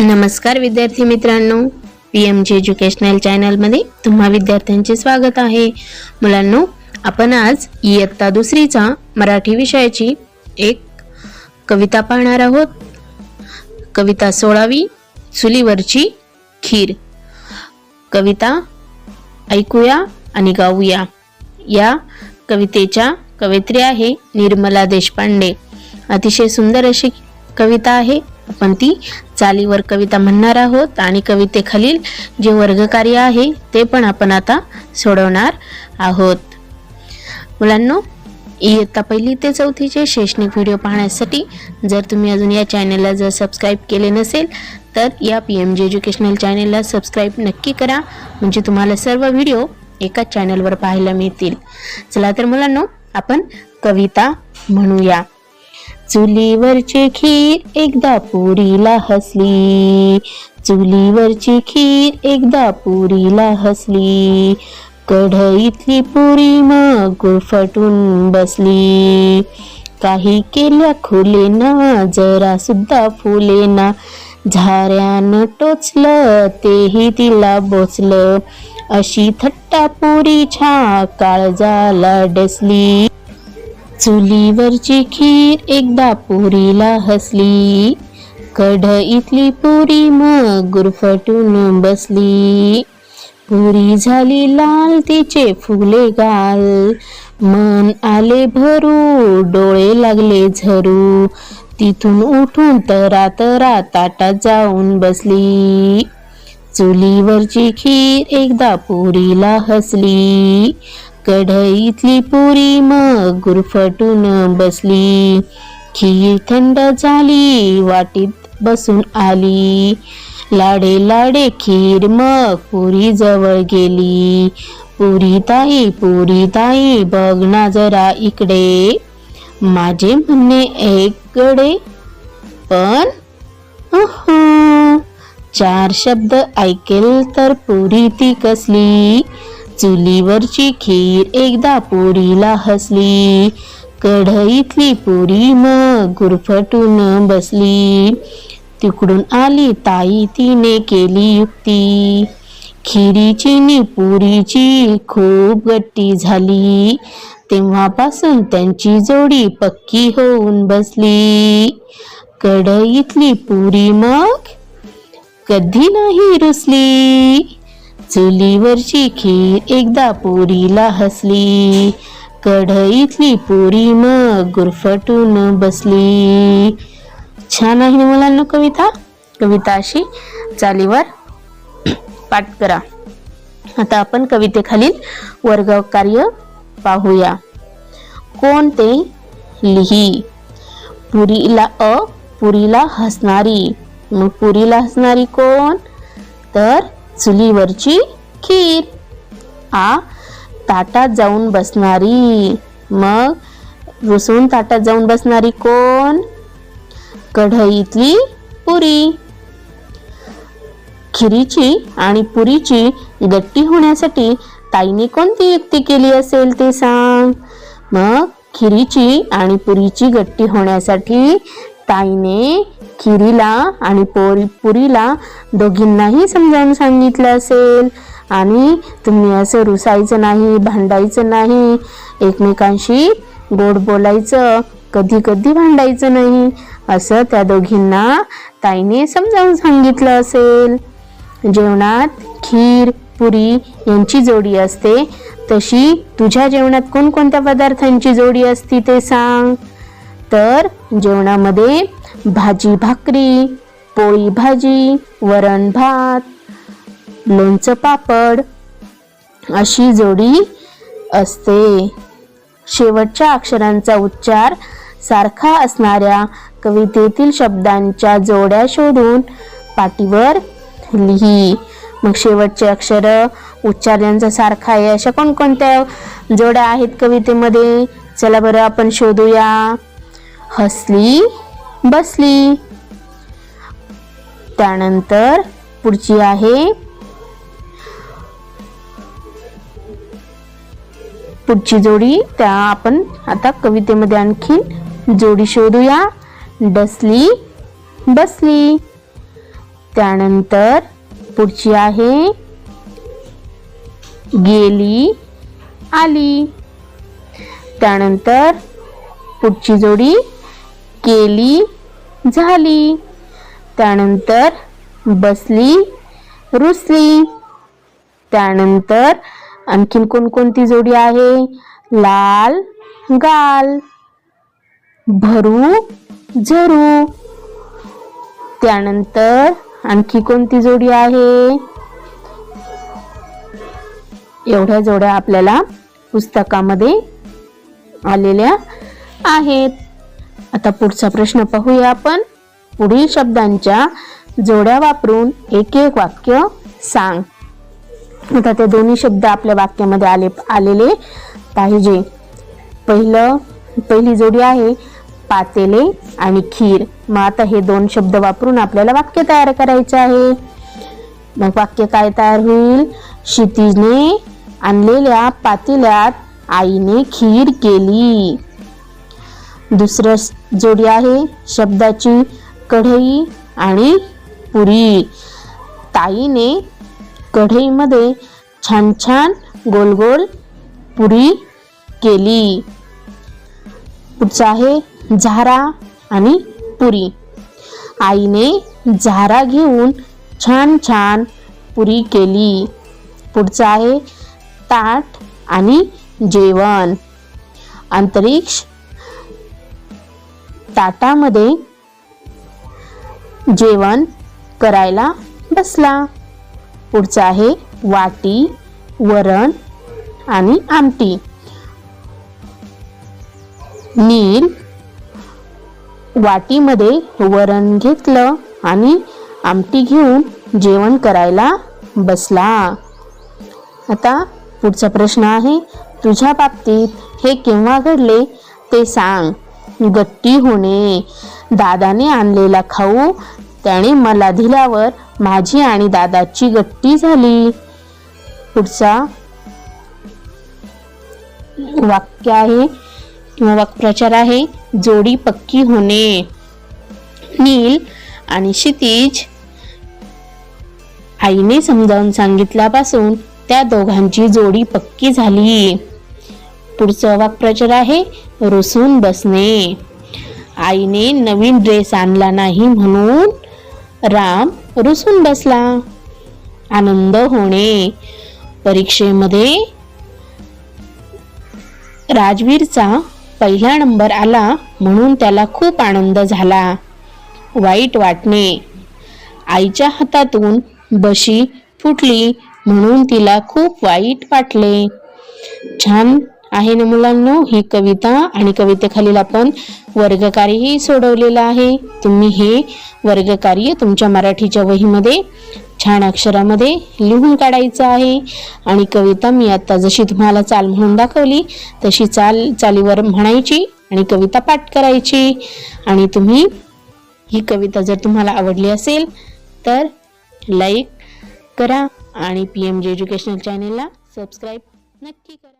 नमस्कार विद्यार्थी मित्रांनो. पी एम जी एज्युकेशनल चॅनलमध्ये तुम्हा विद्यार्थ्यांचे स्वागत आहे. मुलांनो आपण आज इयत्ता दुसरीचा मराठी विषयाची एक कविता पाहणार आहोत. कविता सोळावी चुलीवरची खीर. कविता ऐकूया आणि गाऊया. या कवितेच्या कवयित्री आहे निर्मला देशपांडे. अतिशय सुंदर अशी कविता आहे. आपण ती चालीवर कविता म्हणणार आहोत आणि कवितेखालील जे वर्गकार्य आहे ते पण आपण आता सोडवणार आहोत. मुलांनो इयत्ता पहिली ते चौथीचे शैक्षणिक व्हिडिओ पाहण्यासाठी जर तुम्ही अजून या चॅनलला जर सबस्क्राईब केले नसेल तर या पी एम जी एज्युकेशनल चॅनलला सबस्क्राईब नक्की करा. म्हणजे तुम्हाला सर्व व्हिडिओ एकाच चॅनलवर पाहायला मिळतील. चला तर मुलांनो आपण कविता म्हणूया. चुलीवरची खीर एकदा पुरीला हसली. चुलीवरची खीर एकदा पुरीला हसली. कढईतली पुरी मग गुळफटून बसली. काही केल्या खुलेना जरा सुद्धा फुलेना. झाऱ्यानं टोचलं तेही तिला बोचलं. अशी थट्टा छा काळजाला डसली. चुलीवरची खीर एकदा पुरीला हसली. कढईतली पुरी मग गुरफटून बसली. पुरी झाली लाल तिचे फुले गाल. मन आले भरू डोळे लागले झरू. तिथून उठून तरा तरा ताटात जाऊन बसली. चुलीवरची खीर एकदा पुरीला हसली. कढईतली पुरी मग गुरफटून बसली. खीर थंड झाली वाटीत बसून आली. लाडे लाडे खीर मग पुरी जवळ गेली. पुरी ताई पुरी ताई बघ ना जरा इकडे. माझे म्हणणे एक गडे पण चार शब्द ऐकेल तर पुरी ती कसली? चुलीवरची खीर एकदा पुरीला हसली. कढईतली पुरी मग गुरफटून बसली. तिकडून आली ताई तिने केली युक्ती. खिरीची नि पुरीची खूप गट्टी झाली. तेव्हापासून त्यांची जोडी पक्की होऊन बसली. कढईतली पुरी मग कधी नाही रुसली. चुलीवरची खीर एकदा पुरीला हसली. कढईतली पुरी मग गुरफटून बसली. छान आहे मुलांना कविता? कविता अशी. चालीवर पाठ करा. आता आपण कवितेखालील वर्ग कार्य पाहूया. कोणते? लिही. पुरीला अ पुरीला हसणारी. मग पुरीला हसणारी कोण? तर चुलीवरची खीर. आ ताटात जाऊन बसणारी. मग रुसून ताटात जाऊन बसणारी कोण? कढईतली पुरी. खिरीची आणि पुरीची गट्टी होण्यासाठी ताईने कोणती युक्ती केली असेल ते सांग. मग खिरीची आणि पुरीची गट्टी होण्यासाठी ताईने खिरीला आणि पोरी पुरीला दोघींनाही समजावून सांगितलं असेल. आणि तुम्ही असं रुसायचं नाही भांडायचं नाही. एकमेकांशी गोड बोलायचं कधी कधी भांडायचं नाही. असं त्या दोघींना ताईने समजावून सांगितलं असेल. जेवणात खीर पुरी यांची जोडी असते. तशी तुझ्या जेवणात कोणकोणत्या पदार्थांची जोडी असती ते सांग. तर जेवणामध्ये भाजी भाकरी पोळी भाजी वरण भात लोणचं पापड अशी जोडी असते. शेवटच्या अक्षरांचा उच्चार सारखा असणाऱ्या कवितेतील शब्दांच्या जोड्या शोधून पाटीवर लिही. मग शेवटचे अक्षर उच्चारांचा सारखा आहे अशा कोणकोणत्या जोड्या आहेत कवितेमध्ये? चला बरं आपण शोधूया. हसली बसली. त्यानंतर पुढची आहे. पुढची जोडी त्या आपण आता कवितेमध्ये आणखी जोडी शोधूया. डसली बसली. त्यानंतर पुढची आहे. गेली आली. त्यानंतर पुढची जोडी केली झाली. त्यानंतर बसली रुसली. त्यानंतर आणखीन कोणकोणती जोडी आहे? लाल गाल. भरू झरू. त्यानंतर आणखी कोणती जोडी आहे? एवढ्या जोड्या आपल्याला पुस्तकामध्ये आलेल्या आहेत. आता पुढचा प्रश्न पाहूया आपण. पुढील शब्दांच्या जोड्या वापरून एक एक वाक्य सांग. आता ते दोन्ही शब्द आपल्या वाक्यामध्ये आले आलेले पाहिजे. पहिलं पहिली जोडी आहे पातेले आणि खीर. मग आता हे दोन शब्द वापरून आपल्याला वाक्य तयार करायचे आहे. मग वाक्य काय तयार होईल? क्षितिजने आणलेल्या पातेल्यात आईने खीर केली. दुसरं जोडी आहे. शब्दाची कढई आणि पुरी. ताईने कढईमध्ये छान छान गोल गोल पुरी केली. पुढचं आहे झारा आणि पुरी. आईने झारा घेऊन छान छान पुरी केली. पुढचं आहे ताट आणि जेवण. अंतरिक्ष ताटामध्ये जेवण करायला बसला. पुढचं आहे वाटी वरण आणि आमटी. नील वाटीमध्ये वरण घेतलं आणि आमटी घेऊन जेवण करायला बसला. आता पुढचा प्रश्न आहे तुझ्या बाबतीत हे केव्हा घडले ते सांग. गट्टी होणे. दादाने आणलेला खाऊ त्याने मला दिल्यावर माझी आणि दादाची गट्टी झाली. पुढचा वाक्य आहे किंवा वाक्प्रचार आहे जोडी पक्की होणे. नील आणि क्षितिज आईने समजावून सांगितल्यापासून त्या दोघांची जोडी पक्की झाली. पुढचं वाक्प्रचार आहे रुसून बसणे. आईने नवीन ड्रेस आणला नाही म्हणून राम रुसून बसला. आनंद होणे. परीक्षेमध्ये राजवीरचा पहिला नंबर आला म्हणून त्याला खूप आनंद झाला. वाईट वाटणे. आईच्या हातातून बशी फुटली म्हणून तिला खूप वाईट वाटले. छान आहे ना मुलांनो? ही कविता आणि कवितेखालील आपण वर्गकार्यही सोडवलेलं आहे. तुम्ही हे वर्गकार्य तुमच्या मराठीच्या वहीमध्ये छान अक्षरामध्ये लिहून काढायचं आहे. आणि कविता मी आता जशी तुम्हाला चाल म्हणून दाखवली तशी चाल चालीवर म्हणायची आणि कविता पाठ करायची. आणि तुम्ही ही कविता जर तुम्हाला आवडली असेल तर लाईक करा आणि पी एम जे एज्युकेशनल चॅनेलला सबस्क्राईब नक्की करा.